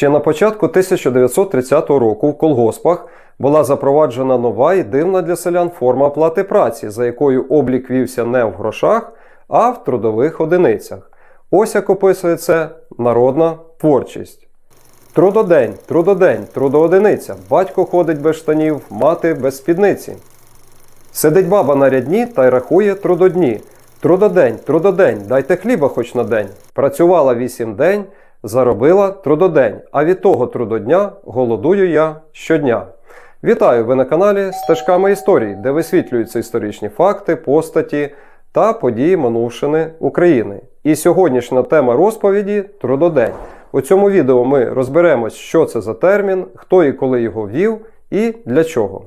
Ще на початку 1930 року в колгоспах була запроваджена нова і дивна для селян форма оплати праці, за якою облік вівся не в грошах, а в трудових одиницях. Ось як описує це народна творчість. Трудодень, трудодень, трудоодиниця. Батько ходить без штанів, мати без спідниці. Сидить баба на рядні та й рахує трудодні. Трудодень, трудодень, дайте хліба хоч на день. Працювала вісім день, заробила трудодень, а від того трудодня голодую я щодня. Вітаю! Ви на каналі Стежками історії, де висвітлюються історичні факти, постаті та події минувшини України. І сьогоднішня тема розповіді трудодень. У цьому відео ми розберемось, що це за термін, хто і коли його ввів і для чого.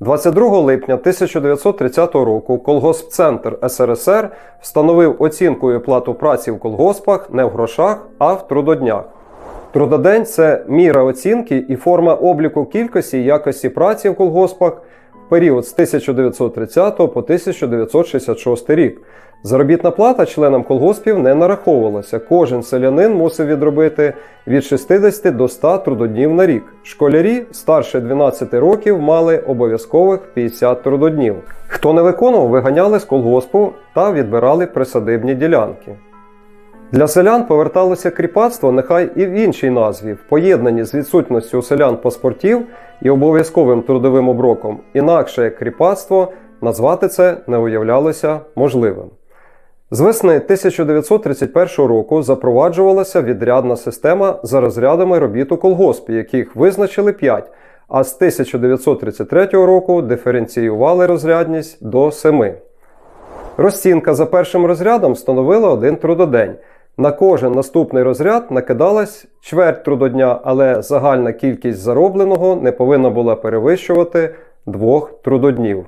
22 липня 1930 року колгосп-центр СРСР встановив оцінку і оплату праці в колгоспах не в грошах, а в трудоднях. Трудодень це міра оцінки і форма обліку кількості і якості праці в колгоспах період з 1930 по 1966 рік. Заробітна плата членам колгоспів не нараховувалася. Кожен селянин мусив відробити від 60 до 100 трудоднів на рік. Школярі старше 12 років мали обов'язкових 50 трудоднів. Хто не виконував, виганяли з колгоспу та відбирали присадибні ділянки. Для селян поверталося кріпацтво нехай і в іншій назві, в поєднанні з відсутністю у селян паспортів і обов'язковим трудовим оброком, інакше як кріпацтво, назвати це не уявлялося можливим. З весни 1931 року запроваджувалася відрядна система за розрядами робіт у колгоспі, яких визначили 5, а з 1933 року диференціювали розрядність до 7. Розцінка за першим розрядом становила один трудодень. На кожен наступний розряд накидалась чверть трудодня, але загальна кількість заробленого не повинна була перевищувати двох трудоднів.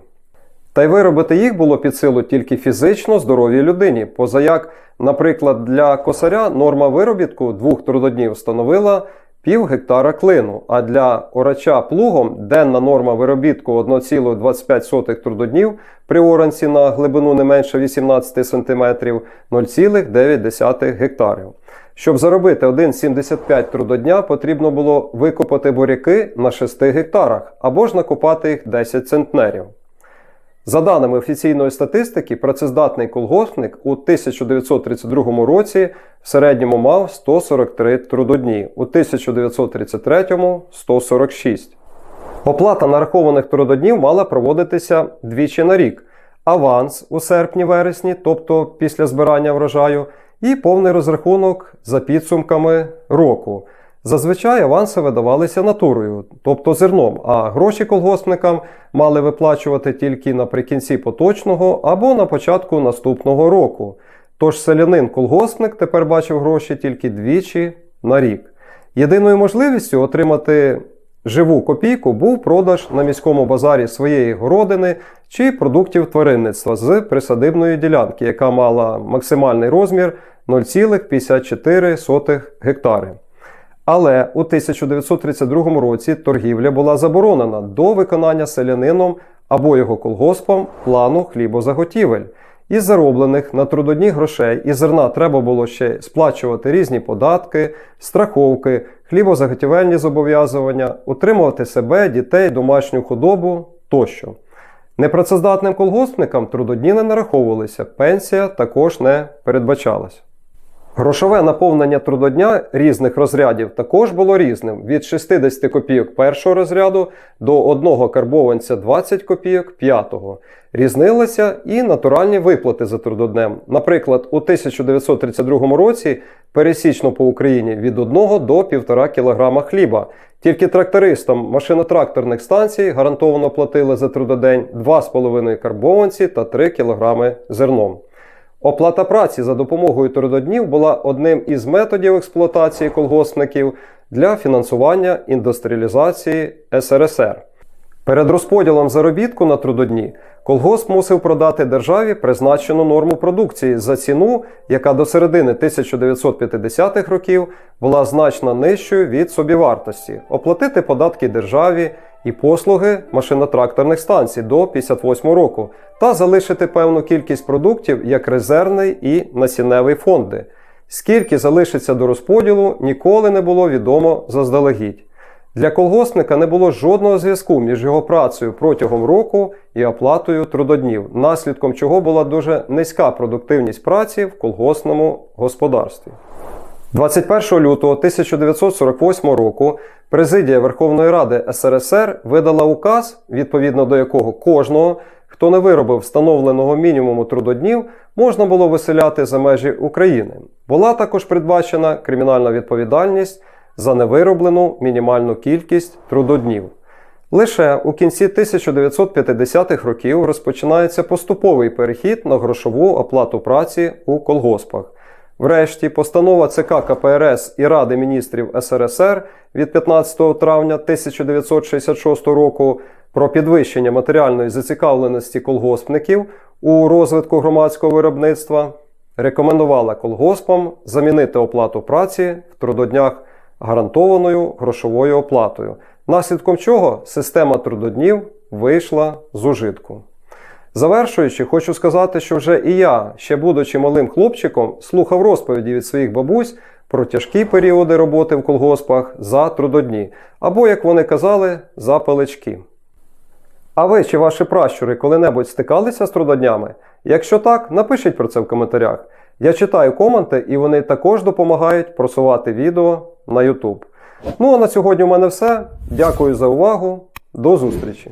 Та й виробити їх було під силу тільки фізично здоровій людині, позаяк, наприклад, для косаря норма виробітку двох трудоднів становила пів гектара клину, а для орача плугом денна норма виробітку 1,25 трудоднів при оранці на глибину не менше 18 см 0,9 гектарів. Щоб заробити 1,75 трудодня, потрібно було викопати буряки на 6 гектарах або ж накопати їх 10 центнерів. За даними офіційної статистики, працездатний колгоспник у 1932 році в середньому мав 143 трудодні, у 1933 – 146. Оплата нарахованих трудоднів мала проводитися двічі на рік: аванс у серпні-вересні, тобто після збирання врожаю, і повний розрахунок за підсумками року. Зазвичай аванси видавалися натурою, тобто зерном, а гроші колгоспникам мали виплачувати тільки наприкінці поточного або на початку наступного року. Тож селянин-колгоспник тепер бачив гроші тільки двічі на рік. Єдиною можливістю отримати живу копійку був продаж на міському базарі своєї городини чи продуктів тваринництва з присадибної ділянки, яка мала максимальний розмір 0,54 гектари. Але у 1932 році торгівля була заборонена до виконання селянином або його колгоспом плану хлібозаготівель. Із зароблених на трудодні грошей і зерна треба було ще сплачувати різні податки, страховки, хлібозаготівельні зобов'язування, утримувати себе, дітей, домашню худобу тощо. Непрацездатним колгоспникам трудодні не нараховувалися, пенсія також не передбачалась. Грошове наповнення трудодня різних розрядів також було різним: від 60 копійок першого розряду до одного карбованця 20 копійок п'ятого. Різнилися і натуральні виплати за трудоднем. Наприклад, у 1932 році пересічно по Україні від 1 до 1,5 кг хліба. Тільки трактористам машинотракторних станцій гарантовано платили за трудодень 2,5 карбованці та 3 кг зерном. Оплата праці за допомогою трудоднів була одним із методів експлуатації колгоспників для фінансування індустріалізації СРСР. Перед розподілом заробітку на трудодні колгосп мусив продати державі призначену норму продукції за ціну, яка до середини 1950-х років була значно нижчою від собівартості, оплатити податки державі і послуги машинотракторних станцій до 58 року та залишити певну кількість продуктів як резервний і насінневий фонди. Скільки залишиться до розподілу, ніколи не було відомо заздалегідь. Для колгоспника не було жодного зв'язку між його працею протягом року і оплатою трудоднів, наслідком чого була дуже низька продуктивність праці в колгоспному господарстві. 21 лютого 1948 року Президія Верховної Ради СРСР видала указ, відповідно до якого кожного, хто не виробив встановленого мінімуму трудоднів, можна було виселяти за межі України. Була також передбачена кримінальна відповідальність за невироблену мінімальну кількість трудоднів. Лише у кінці 1950-х років розпочинається поступовий перехід на грошову оплату праці у колгоспах. Врешті, постанова ЦК КПРС і Ради міністрів СРСР від 15 травня 1966 року про підвищення матеріальної зацікавленості колгоспників у розвитку громадського виробництва рекомендувала колгоспам замінити оплату праці в трудоднях гарантованою грошовою оплатою, наслідком чого система трудоднів вийшла з ужитку. Завершуючи, хочу сказати, що вже і я, ще будучи малим хлопчиком, слухав розповіді від своїх бабусь про тяжкі періоди роботи в колгоспах за трудодні, або, як вони казали, за палички. А ви чи ваші пращури коли-небудь стикалися з трудоднями? Якщо так, напишіть про це в коментарях. Я читаю коменти і вони також допомагають просувати відео на YouTube. Ну а на сьогодні у мене все. Дякую за увагу. До зустрічі!